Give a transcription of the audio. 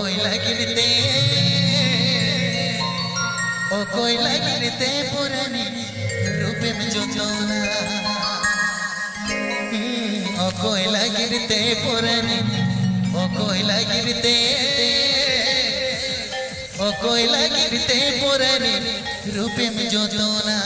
কইলা গিরতে ও কইলা গিরতে পুরানি রূপে জোতনা ও কইলা গিরতে পুরানি ও কইলা গিরতে ও কইলা গিরতে পুরানি রূপে জোতনা